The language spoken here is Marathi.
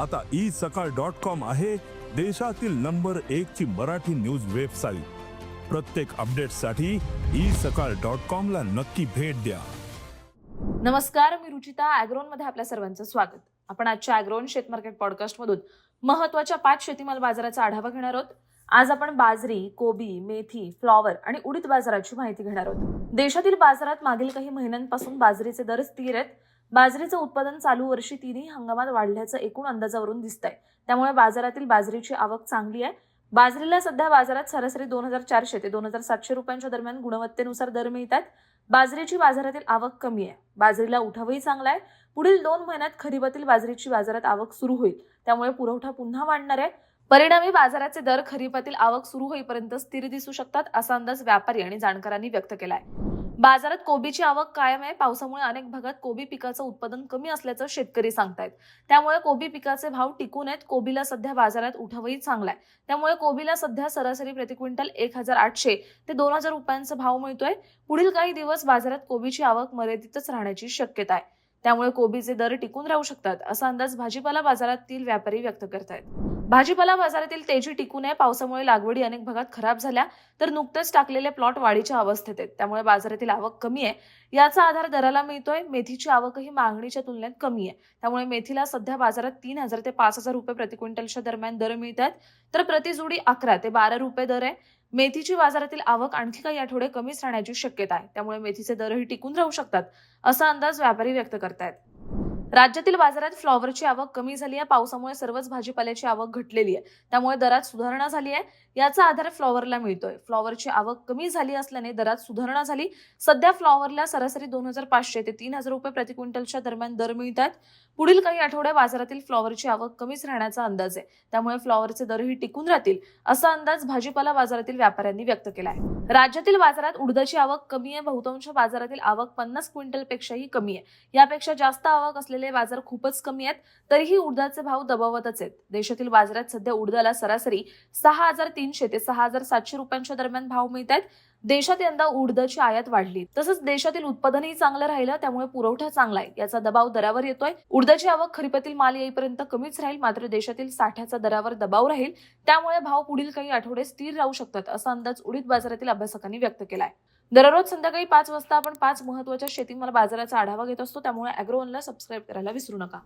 आता ई सकाळ डॉट कॉम आहे देशातील नंबर एक ची मराठी न्यूज वेबसाईट. प्रत्येक अपडेटसाठी ई सकाळ डॉट कॉम ला नक्की भेट द्या. नमस्कार मी रुचिता अॅग्रोनमध्ये आपल्या सर्वांचं स्वागत. आपण आजच्या अॅग्रोन शेत मार्केट पॉडकास्ट मधून महत्त्वाच्या पाच शेतीमाल बाजाराचा आढावा घेणार आहोत. आज आपण बाजरी कोबी मेथी फ्लॉवर आणि उडीद बाजाराची माहिती घेणार आहोत. देशातील बाजारात मागील काही महिन्यांपासून बाजरीचे दर स्थिर आहेत. बाजरीचं उत्पादन चालू वर्षी तिन्ही हंगामात वाढल्याचं एकूण अंदाजावरून दिसत आहे त्यामुळे बाजारातील बाजरीची आवक चांगली आहे. बाजरीला सध्या बाजारात सरासरी दोन हजार चारशे ते दोन हजार सातशे रुपयांच्या दरम्यान गुणवत्तेनुसार दर मिळतात. बाजरीची बाजारातील आवक कमी आहे. बाजरीला उठावही चांगला आहे. पुढील दोन महिन्यात खरीपातील बाजरीची बाजारात आवक सुरू होईल. त्यामुळे पुरवठा पुन्हा वाढणार आहे. परिणामी बाजाराचे दर खरीपातील आवक सुरू होईपर्यंत स्थिर दिसू शकतात असा अंदाज व्यापारी आणि जाणकारांनी व्यक्त केला आहे बाजारात कोबीची आवक कायम आहे. पावसामुळे अनेक भागात कोबी पिकाचं उत्पादन कमी असल्याचं शेतकरी सांगतायत. त्यामुळे कोबी पिकाचे भाव टिकून आहेत. कोबीला सध्या बाजारात उठावही चांगला आहे त्यामुळे कोबीला सध्या सरासरी प्रति क्विंटल एक हजार आठशे ते दोन हजार रुपयांचा भाव मिळतोय. पुढील काही दिवस बाजारात कोबीची आवक मर्यादितच राहण्याची शक्यता आहे. त्यामुळे कोबीचे दर टिकून राहू शकतात असा अंदाज भाजीपाला बाजारातील व्यापारी व्यक्त करतायत. भाजीपाला बाजारातील तेजी टिकून आहे. पावसामुळे लागवडी अनेक भागात खराब झाल्या. तर नुकतंच टाकलेले प्लॉट वाढीच्या अवस्थेत आहेत. त्यामुळे बाजारातील आवक कमी आहे. याचा आधार दराला मिळतोय. मेथीची आवकही मागणीच्या तुलनेत कमी आहे. त्यामुळे मेथीला सध्या बाजारात तीन हजार ते पाच हजार रुपये प्रति क्विंटलच्या दरम्यान दर मिळत आहेत तर प्रतिजुडी अकरा ते बारा रुपये दर आहे. मेथीची बाजारातील आवक आणखी काही आठवडे कमीच राहण्याची शक्यता आहे. त्यामुळे मेथीचे दरही टिकून राहू शकतात असा अंदाज व्यापारी व्यक्त करतायत. राज्यातील बाजारात फ्लॉवरची आवक कमी झाली आहे. पावसामुळे सर्वच भाजीपाल्याची आवक घटलेली आहे. त्यामुळे दरात सुधारणा झाली आहे. याचा आधार फ्लॉवरला मिळतोय. फ्लॉवरची आवक कमी झाली असल्याने दरात सुधारणा झाली. सध्या फ्लॉवरला सरासरी दोन हजार पाचशे ते तीन हजार रुपये प्रति क्विंटलच्या दरम्यान दर मिळतात पुढील काही आठवड्या बाजारातील फ्लॉवरची आवक कमीच राहण्याचा अंदाज आहे. त्यामुळे फ्लॉवरचे दरही टिकून राहतील असा अंदाज भाजीपाला बाजारातील व्यापाऱ्यांनी व्यक्त केला आहे राज्यातील बाजारात उडदाची आवक कमी आहे बहुतांश बाजारातील आवक पन्नास क्विंटल पेक्षाही कमी आहे. यापेक्षा जास्त आवक असलेले बाजार खूपच कमी आहेत तरीही उडदाचे भाव दबावतच आहेत. देशातील बाजारात सध्या उडदाला सरासरी सहा हजार तीनशे ते सहा हजार सातशे रुपयांच्या दरम्यान भाव मिळत आहेत देशात यंदा उडदाची आयात वाढली. तसंच देशातील उत्पादनही चांगलं राहिलं त्यामुळे पुरवठा चांगला आहे. याचा दबाव दरावर येतोय. उडदाची आवक खरीपातील माल येईपर्यंत कमीच राहील मात्र देशातील साठ्याचा दरावर दबाव राहील. त्यामुळे भाव पुढील काही आठवडे स्थिर राहू शकतात असा अंदाज उडीद बाजारातील अभ्यासकांनी व्यक्त केलाय. दररोज संध्याकाळी पाच वाजता आपण पाच महत्त्वाच्या शेतीमाल बाजाराचा आढावा घेत असतो. त्यामुळे अॅग्रोवनला सबस्क्राईब करायला विसरू नका.